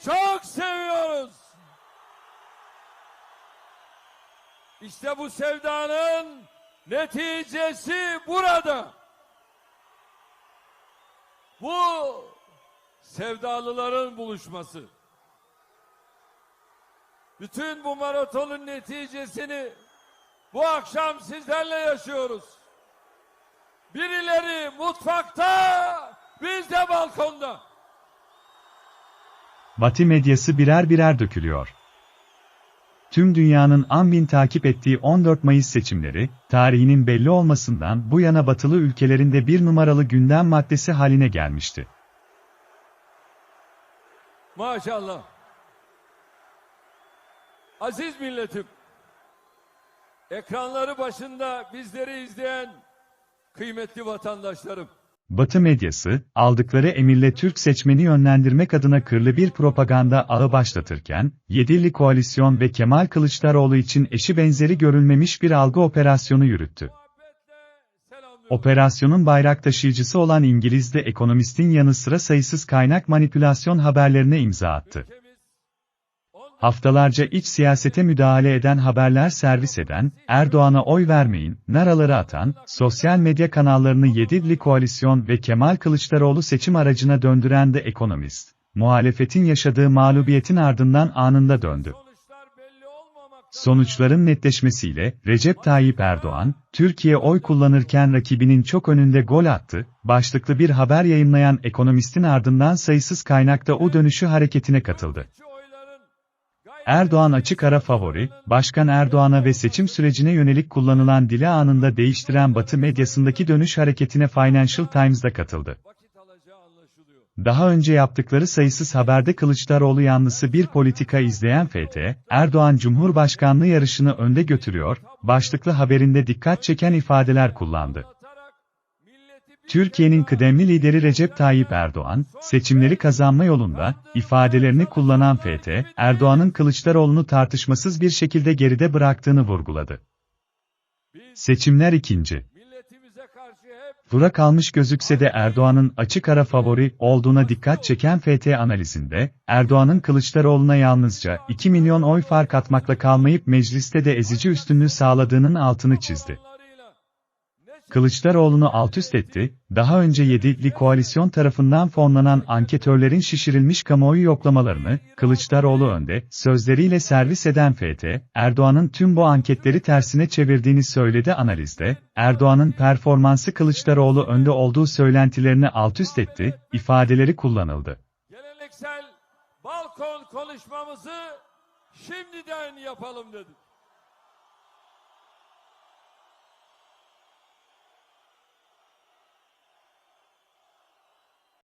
Çok seviyoruz. İşte bu sevdanın neticesi burada. Bu sevdalıların buluşması. Bütün bu maratonun neticesini bu akşam sizlerle yaşıyoruz. Birileri mutfakta, biz de balkonda. Batı medyası birer birer dökülüyor. Tüm dünyanın an bin takip ettiği 14 Mayıs seçimleri, tarihinin belli olmasından bu yana batılı ülkelerinde bir numaralı gündem maddesi haline gelmişti. Maşallah. Aziz milletim. Ekranları başında bizleri izleyen kıymetli vatandaşlarım. Batı medyası, aldıkları emirle Türk seçmeni yönlendirmek adına kırlı bir propaganda ağı başlatırken, Yedili Koalisyon ve Kemal Kılıçdaroğlu için eşi benzeri görülmemiş bir algı operasyonu yürüttü. Operasyonun bayrak taşıyıcısı olan İngiliz de ekonomistin yanı sıra sayısız kaynak manipülasyon haberlerine imza attı. Ülkemiz 14 Haftalarca iç siyasete müdahale eden haberler servis eden, Erdoğan'a oy vermeyin, naraları atan, sosyal medya kanallarını Yedidli Koalisyon ve Kemal Kılıçdaroğlu seçim aracına döndüren de ekonomist, muhalefetin yaşadığı mağlubiyetin ardından anında döndü. Sonuçların netleşmesiyle, Recep Tayyip Erdoğan, Türkiye oy kullanırken rakibinin çok önünde gol attı, başlıklı bir haber yayınlayan ekonomistin ardından sayısız kaynakta o dönüşü hareketine katıldı. Erdoğan açık ara favori, Başkan Erdoğan'a ve seçim sürecine yönelik kullanılan dili anında değiştiren Batı medyasındaki dönüş hareketine Financial Times'da katıldı. Daha önce yaptıkları sayısız haberde Kılıçdaroğlu yanlısı bir politika izleyen FT, Erdoğan Cumhurbaşkanlığı yarışını önde götürüyor, başlıklı haberinde dikkat çeken ifadeler kullandı. Türkiye'nin kıdemli lideri Recep Tayyip Erdoğan, seçimleri kazanma yolunda, ifadelerini kullanan FT, Erdoğan'ın Kılıçdaroğlu'nu tartışmasız bir şekilde geride bıraktığını vurguladı. Seçimler ikinci. Tura kalmış gözükse de Erdoğan'ın açık ara favori olduğuna dikkat çeken FT analizinde, Erdoğan'ın Kılıçdaroğlu'na yalnızca 2 milyon oy fark atmakla kalmayıp mecliste de ezici üstünlüğü sağladığının altını çizdi. Kılıçdaroğlu'nu altüst etti, daha önce Yedikli Koalisyon tarafından fonlanan anketörlerin şişirilmiş kamuoyu yoklamalarını, Kılıçdaroğlu önde, sözleriyle servis eden FT, Erdoğan'ın tüm bu anketleri tersine çevirdiğini söyledi analizde, Erdoğan'ın performansı Kılıçdaroğlu önde olduğu söylentilerini altüst etti, ifadeleri kullanıldı. geleneksel balkon konuşmamızı şimdiden yapalım dedik.